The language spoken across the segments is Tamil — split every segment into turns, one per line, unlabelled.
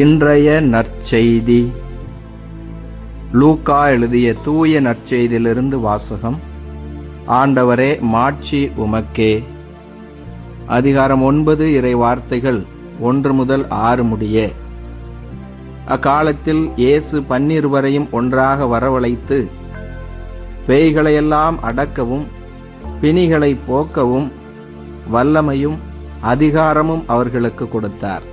இன்றைய நற்செய்தி. லூக்கா எழுதிய தூய நற்செய்தியிலிருந்து வாசகம். ஆண்டவரே மாட்சி உமக்கே. அதிகாரம் ஒன்பது இறை வார்த்தைகள் ஒன்று முதல் ஆறு முடிய. அக்காலத்தில் இயேசு பன்னிருவரையும் ஒன்றாக வரவழைத்து பேய்களையெல்லாம் அடக்கவும் பிணிகளை போக்கவும் வல்லமையும் அதிகாரமும் அவர்களுக்கு கொடுத்தார்.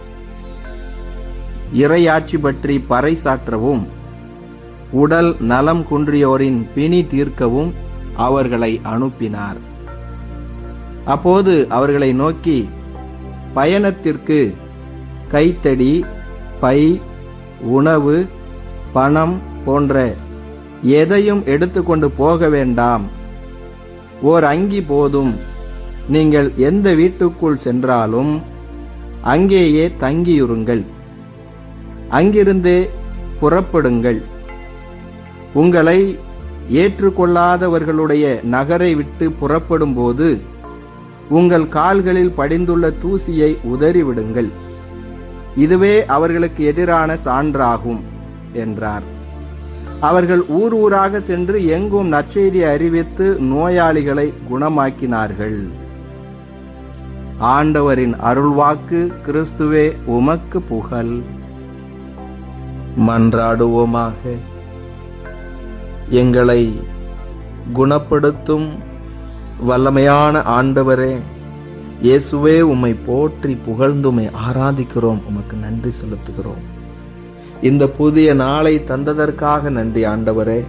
இறையாட்சி பற்றி பறைசாற்றவும் உடல் நலம் குன்றியோரின் பிணி தீர்க்கவும் அவர்களை அனுப்பினார். அப்போது அவர்களை நோக்கி பயணத்திற்கு கைத்தடி பை உணவு பணம் போன்ற எதையும் எடுத்துக்கொண்டு போக வேண்டாம். ஓர் அங்கி போதும். நீங்கள் எந்த வீட்டுக்குள் சென்றாலும் அங்கேயே தங்கியிருங்கள். அங்கிருந்து புறப்படுங்கள். உங்களை ஏற்றுக்கொள்ளாதவர்களுடைய நகரை விட்டு புறப்படும்போது உங்கள் கால்களில் படிந்துள்ள தூசியை உதறிவிடுங்கள். இதுவே அவர்களுக்கு எதிரான சான்றாகும் என்றார். அவர்கள் ஊர் ஊராக சென்று எங்கும் நற்செய்தி அறிவித்து நோயாளிகளை குணமாக்கினார்கள். ஆண்டவரின் அருள்வாக்கு கிறிஸ்துவே உமக்கு புகழ். மன்றாடுவோமாக. எங்களை குணப்படுத்தும் வல்லமையான ஆண்டவரே இயேசுவே உம்மை போற்றி புகழ்ந்துமை ஆராதிக்கிறோம். உமக்கு நன்றி செலுத்துகிறோம். இந்த புதிய நாளை தந்ததற்காக நன்றி ஆண்டவரே.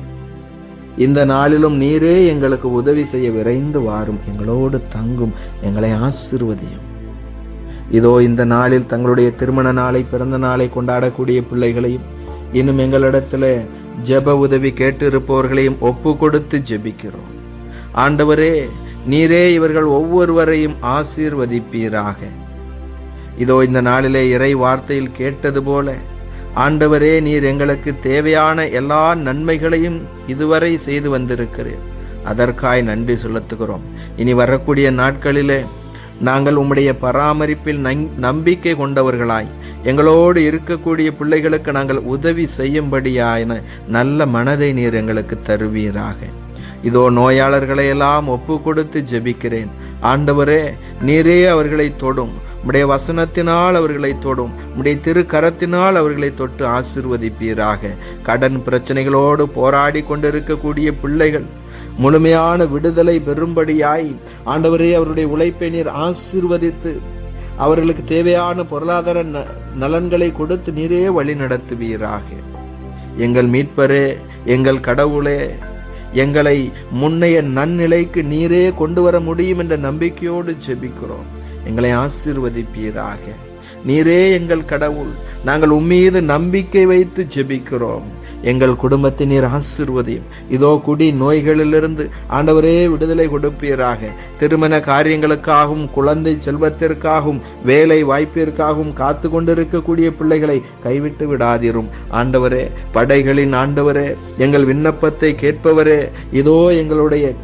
இந்த நாளிலும் நீரே எங்களுக்கு உதவி செய்ய விரைந்து வாரும். எங்களோடு தங்கும் எங்களை ஆசிர்வதியும். இதோ இந்த நாளில் தங்களுடைய திருமண நாளை பிறந்த நாளை கொண்டாடக்கூடிய பிள்ளைகளையும் இன்னும் எங்களிடத்துல ஜெப உதவி கேட்டிருப்பவர்களையும் ஒப்பு கொடுத்து ஜெபிக்கிறோம். ஆண்டவரே நீரே இவர்கள் ஒவ்வொருவரையும் ஆசீர்வதிப்பீராக. இதோ இந்த நாளிலே இறை வார்த்தையில் கேட்டது போல ஆண்டவரே நீர் எங்களுக்கு தேவையான எல்லா நன்மைகளையும் இதுவரை செய்து வந்திருக்கிறீர். அதற்காய் நன்றி செலுத்துகிறோம். இனி வரக்கூடிய நாட்களிலே நாங்கள் உம்முடைய பராமரிப்பில் நம்பிக்கை கொண்டவர்களாய் எங்களோடு இருக்கக்கூடிய பிள்ளைகளுக்கு நாங்கள் உதவி செய்யும்படியான நல்ல மனதை நீர் எங்களுக்கு தருவீராக. இதோ நோயாளர்களை எல்லாம் ஒப்பு கொடுத்து ஜெபிக்கிறேன். ஆண்டவரே நீரே அவர்களை தொடும். உடைய வசனத்தினால் அவர்களை தொடும். உடைய திருக்கரத்தினால் அவர்களை தொட்டு ஆசிர்வதிப்பீராக. கடன் பிரச்சனைகளோடு போராடி கொண்டிருக்கக்கூடிய பிள்ளைகள் முழுமையான விடுதலை பெறும்படியாய் ஆண்டவரே அவருடைய உழைப்பை நீர் ஆசிர்வதித்து அவர்களுக்கு தேவையான பொருளாதார நலன்களை கொடுத்து நீரே வழி நடத்துவீராக. எங்கள் மீட்பரே எங்கள் கடவுளே எங்களை முன்னைய நன்னிலைக்கு நீரே கொண்டு வர முடியும் என்ற நம்பிக்கையோடு ஜெபிக்கிறோம். எங்களை ஆசீர்வதிப்பீராக. நீரே எங்கள் கடவுள் நாங்கள் உம்மீது நம்பிக்கை வைத்து ஜெபிக்கிறோம். எங்கள் குடும்பத்தை நீர் ஆசிர்வதையும். இதோ குடி நோய்களிலிருந்து ஆண்டவரே விடுதலை கொடுப்பீராக. திருமண காரியங்களுக்காகவும் குழந்தை செல்வத்திற்காகவும் வேலை வாய்ப்பிற்காகவும் காத்து கொண்டிருக்கக்கூடிய பிள்ளைகளை கைவிட்டு விடாதிரும். ஆண்டவரே படைகளின் ஆண்டவரே எங்கள் விண்ணப்பத்தை கேட்பவரே இதோ எங்களுடைய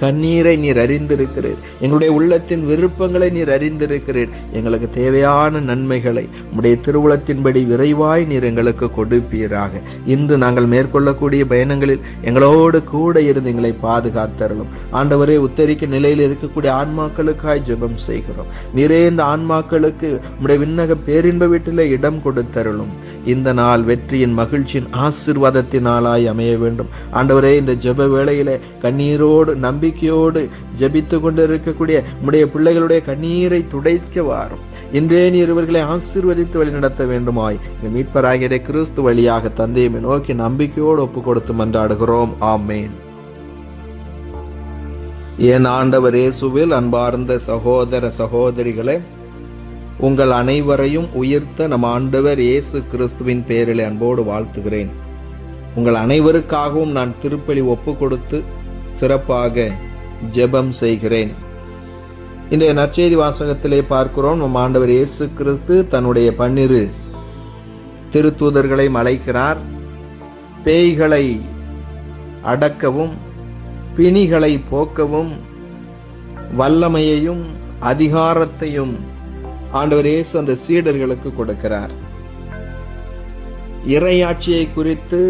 கண்ணீரை நீர் அறிந்திருக்கிறீர். எங்களுடைய உள்ளத்தின் விருப்பங்களை நீர் அறிந்திருக்கிறீர். எங்களுக்கு தேவையான நன்மைகளை உடைய திருவுளத்தின்படி விரைவாய் நீர் எங்களுக்கு கொடுப்பீராக. இன்று நாங்கள் மேற்கொள்ளக்கூடிய பயணங்களில் எங்களோடு கூட இருந்து எங்களை பாதுகாத்தரலும் ஆண்டவரே உத்தரிக்க நிலையில் இருக்கக்கூடிய ஆன்மாக்களுக்காய் ஜெபம் செய்கிறோம். நிறைந்த ஆன்மாக்களுக்கு உடைய விண்ணக பேரின்ப வீட்டில் இடம் கொடுத்தருளும். இந்த நாள் வெற்றியின் மகிழ்ச்சியின் ஆசிர்வாதத்தின் நாளாய் அமைய வேண்டும். ஆண்டவரே இந்த ஜெப வேளையில கண்ணீரோடு நம்பிக்கையோடு ஜெபித்து கொண்டு இருக்கக்கூடிய உடைய பிள்ளைகளுடைய கண்ணீரை துடைக்க வாரும். இன்றே நீர் இவர்களை ஆசிர்வதித்து வழி நடத்த வேண்டுமாய். இந்த மீட்பராகிய கிறிஸ்து வழியாக தந்தையை நோக்கி நம்பிக்கையோடு ஒப்பு கொடுத்து மன்றாடுகிறோம். ஆமேன். என் ஆண்டவர் இயேசுவில் அன்பார்ந்த சகோதர சகோதரிகளை உங்கள் அனைவரையும் உயிர்த்த நம் ஆண்டவர் இயேசு கிறிஸ்துவின் பேரில் அன்போடு வாழ்த்துகிறேன். உங்கள் அனைவருக்காகவும் நான் திருப்பலி ஒப்பு கொடுத்து சிறப்பாக ஜெபம் செய்கிறேன். இன்றைய நற்செய்தி வாசகத்திலே பார்க்கிறோம் நம் ஆண்டவர் இயேசு கிறிஸ்து தன்னுடைய பன்னிரு திருத்தூதர்களை அழைக்கிறார். பேய்களை அடக்கவும் பிணிகளை போக்கவும் வல்லமையையும் அதிகாரத்தையும் ஆண்டவர் இயேசு அந்த சீடர்களுக்கு கொடுக்கிறார். இறையாட்சியை குறித்து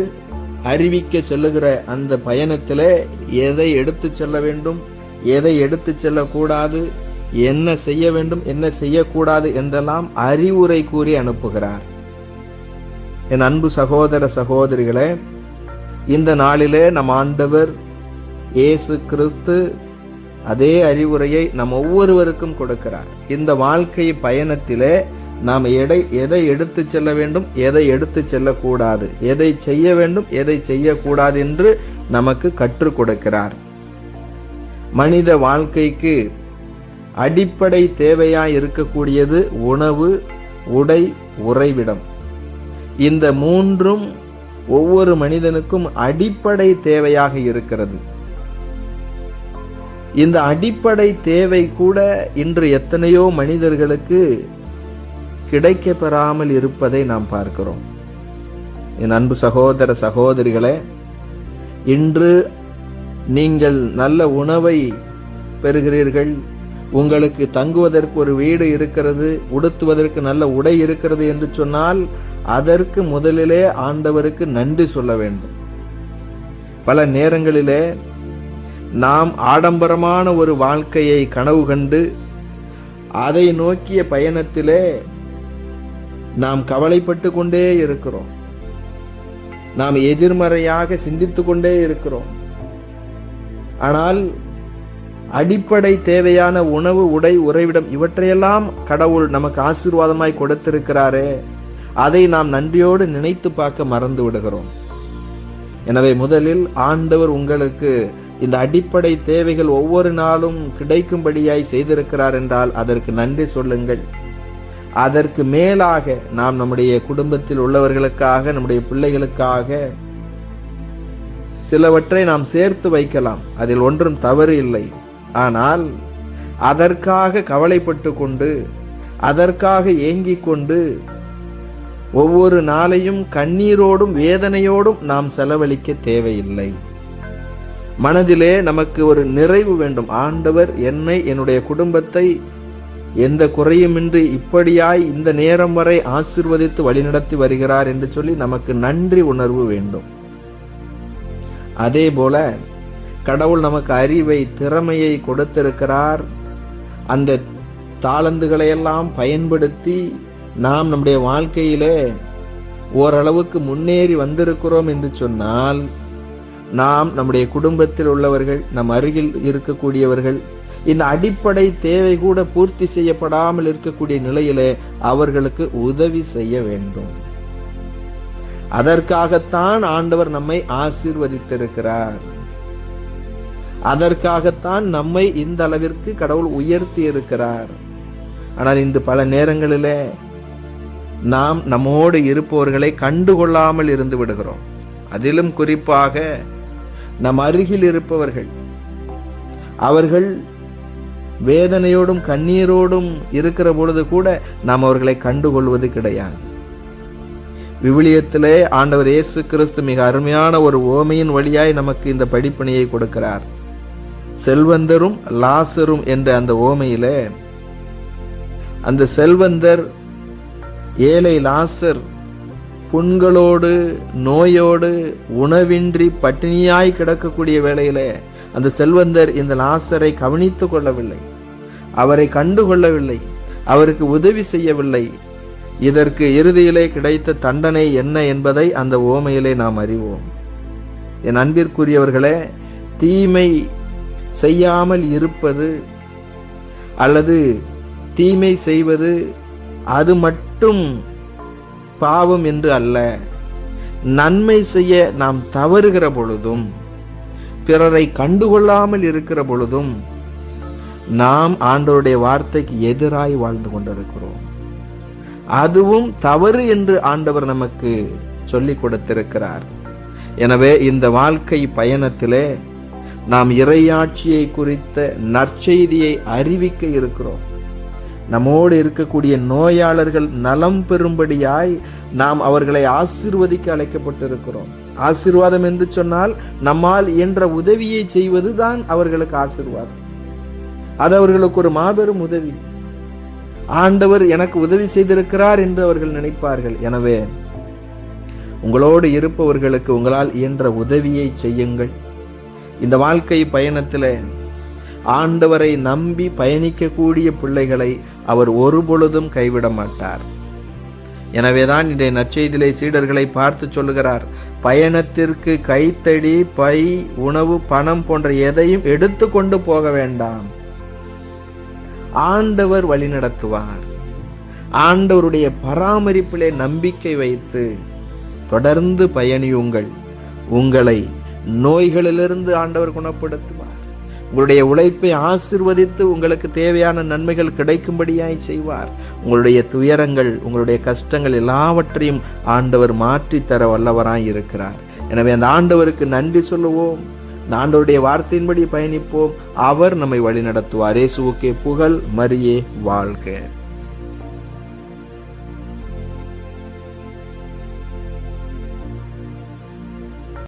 அறிவிக்க செல்லுகிற அந்த பயணத்தில் எதை எடுத்து செல்ல வேண்டும் எதை எடுத்து செல்லக்கூடாது என்ன செய்ய வேண்டும் என்ன செய்யக்கூடாது என்றெல்லாம் அறிவுரை கூறி அனுப்புகிறார். என் அன்பு சகோதர சகோதரிகளே இந்த நாளிலே நம் ஆண்டவர் இயேசு கிறிஸ்து அதே அறிவுரையை நம் ஒவ்வொருவருக்கும் கொடுக்கிறார். இந்த வாழ்க்கை பயணத்திலே நாம் எடை எதை எடுத்து செல்ல வேண்டும் எதை எடுத்து செல்லக்கூடாது எதை செய்ய வேண்டும் எதை செய்யக்கூடாது என்று நமக்கு கற்றுக் கொடுக்கிறார். மனித வாழ்க்கைக்கு அடிப்படை தேவையாய் இருக்கக்கூடியது உணவு உடை உறைவிடம். இந்த மூன்றும் ஒவ்வொரு மனிதனுக்கும் அடிப்படை தேவையாக இருக்கிறது. இந்த அடிப்படை தேவை கூட இன்று எத்தனையோ மனிதர்களுக்கு கிடைக்க பெறாமல் இருப்பதை நாம் பார்க்கிறோம். என் அன்பு சகோதர சகோதரிகளே இன்று நீங்கள் நல்ல உணவை பெறுகிறீர்கள் உங்களுக்கு தங்குவதற்கு ஒரு வீடு இருக்கிறது உடுத்துவதற்கு நல்ல உடை இருக்கிறது என்று சொன்னால் அதற்கு முதலிலே ஆண்டவருக்கு நன்றி சொல்ல வேண்டும். பல நேரங்களிலே நாம் ஆடம்பரமான ஒரு வாழ்க்கையை கனவு கண்டு அதை நோக்கிய பயணத்திலே நாம் கவலைப்பட்டு கொண்டே இருக்கிறோம். நாம் எதிர்மறையாக சிந்தித்து கொண்டே இருக்கிறோம். ஆனால் அடிப்படை தேவையான உணவு உடை உறைவிடம் இவற்றையெல்லாம் கடவுள் நமக்கு ஆசீர்வாதமாய் கொடுத்திருக்கிறாரே அதை நாம் நன்றியோடு நினைத்து பார்க்க மறந்து விடுகிறோம். எனவே முதலில் ஆண்டவர் உங்களுக்கு இந்த அடிப்படை தேவைகள் ஒவ்வொரு நாளும் கிடைக்கும்படியாய் செய்திருக்கிறார் என்றால் அதற்கு நன்றி சொல்லுங்கள். அதற்கு மேலாக நாம் நம்முடைய குடும்பத்தில் உள்ளவர்களுக்காக நம்முடைய பிள்ளைகளுக்காக சிலவற்றை நாம் சேர்த்து வைக்கலாம். அதில் ஒன்றும் தவறு இல்லை. ஆனால் அதற்காக கவலைப்பட்டு கொண்டு அதற்காக ஏங்கிக் கொண்டு ஒவ்வொரு நாளையும் கண்ணீரோடும் வேதனையோடும் நாம் செலவழிக்க தேவையில்லை. மனதிலே நமக்கு ஒரு நிறைவு வேண்டும். ஆண்டவர் என்னை என்னுடைய குடும்பத்தை எந்த குறையுமின்றி இப்படியாய் இந்த நேரம் வரை ஆசிர்வதித்து வழிநடத்தி வருகிறார் என்று சொல்லி நமக்கு நன்றி உணர்வு வேண்டும். அதே போல கடவுள் நமக்கு அறிவை திறமையை கொடுத்திருக்கிறார். அந்த தாளந்துகளையெல்லாம் பயன்படுத்தி நாம் நம்முடைய வாழ்க்கையிலே ஓரளவுக்கு முன்னேறி வந்திருக்கிறோம் என்று சொன்னால் நாம் நம்முடைய குடும்பத்தில் உள்ளவர்கள் நம் அருகில் இருக்கக்கூடியவர்கள் இந்த அடிப்படை தேவை கூட பூர்த்தி செய்யப்படாமல் இருக்கக்கூடிய நிலையிலே அவர்களுக்கு உதவி செய்ய வேண்டும். அதற்காகத்தான் ஆண்டவர் நம்மை ஆசீர்வதித்திருக்கிறார். அதற்காகத்தான் நம்மை இந்த அளவிற்கு கடவுள் உயர்த்தி இருக்கிறார். ஆனால் இன்று பல நேரங்களிலே நாம் நம்மோடு இருப்பவர்களை கண்டுகொள்ளாமல் இருந்து விடுகிறோம். அதிலும் குறிப்பாக நம் அருகில் இருப்பவர்கள். அவர்கள் வேதனையோடும் கண்ணீரோடும் இருக்கிற பொழுது கூட நாம் அவர்களை கண்டுகொள்வது கிடையாது. விவிலியத்திலே ஆண்டவர் இயேசு கிறிஸ்து மிக அருமையான ஒரு ஓமையின் வழியாய் நமக்கு இந்த படிப்பணியை கொடுக்கிறார். செல்வந்தரும் லாசரும் என்ற அந்த ஓமையிலே அந்த செல்வந்தர் ஏழை லாசர் புண்களோடு நோயோடு உணவின்றி பட்டினியாய் கிடக்கக்கூடிய வேளையிலே அந்த செல்வந்தர் இந்த லாசரை கவனித்து கொள்ளவில்லை. அவரை கண்டு கொள்ளவில்லை. அவருக்கு உதவி செய்யவில்லை. இதற்கு இறுதியிலே கிடைத்த தண்டனை என்ன என்பதை அந்த ஓமையிலே நாம் அறிவோம். என் அன்பிற்குரியவர்களே தீமை செய்யாமல் இருப்பது அல்லது தீமை செய்வது அது மட்டும் பாவம் என்று அல்ல. நன்மை செய்ய நாம் தவறுகிற பொழுதும் பிறரை கண்டுகொள்ளாமல் இருக்கிற பொழுதும் நாம் ஆண்டவருடைய வார்த்தைக்கு எதிராய் வாழ்ந்து கொண்டிருக்கிறோம். அதுவும் தவறு என்று ஆண்டவர் நமக்கு சொல்லிக் கொடுத்திருக்கிறார். எனவே இந்த வாழ்க்கை பயணத்திலே நாம் இறையாட்சியை குறித்த நற்செய்தியை அறிவிக்க இருக்கிறோம். நம்மோடு இருக்கக்கூடிய நோயாளர்கள் நலம் பெறும்படியாய் நாம் அவர்களை ஆசிர்வதிக்க அழைக்கப்பட்டிருக்கிறோம். ஆசீர்வாதம் என்று சொன்னால் நம்மால் என்ற உதவியை செய்வதுதான் அவர்களுக்கு ஆசீர்வாதம். அது அவர்களுக்கு ஒரு மாபெரும் உதவி. ஆண்டவர் எனக்கு உதவி செய்திருக்கிறார் என்று அவர்கள் நினைப்பார்கள். எனவே உங்களோடு இருப்பவர்களுக்கு உங்களால் இயன்ற உதவியை செய்யுங்கள். இந்த வாழ்க்கை பயணத்தில் ஆண்டவரை நம்பி பயணிக்கக்கூடிய பிள்ளைகளை அவர் ஒருபொழுதும் கைவிட மாட்டார் எனவேதான் இன்றைய நற்செய்திலே சீடர்களை பார்த்து சொல்லுகிறார் பயணத்திற்கு கைத்தடி பை உணவு பணம் போன்ற எதையும் எடுத்துக்கொண்டு போக வேண்டாம். ஆண்டவர் வழிநடத்துவார் ஆண்டவருடைய பராமரிப்பிலே நம்பிக்கை வைத்து தொடர்ந்து பயணியுங்கள். உங்களை நோய்களிலிருந்து ஆண்டவர் குணப்படுத்து உங்களுடைய உழைப்பை ஆசிர்வதித்து உங்களுக்கு தேவையான நன்மைகள் கிடைக்கும்படியாய் செய்வார். உங்களுடைய துயரங்கள் உங்களுடைய கஷ்டங்கள் எல்லாவற்றையும் ஆண்டவர் மாற்றித் தர வல்லவராய் இருக்கிறார். எனவே அந்த ஆண்டவருக்கு நன்றி சொல்லுவோம். இந்த ஆண்டவருடைய வார்த்தையின்படி பயணிப்போம். அவர் நம்மை வழிநடத்துவார். இயேசுவுக்கே புகழ் மரியே வாழ்க.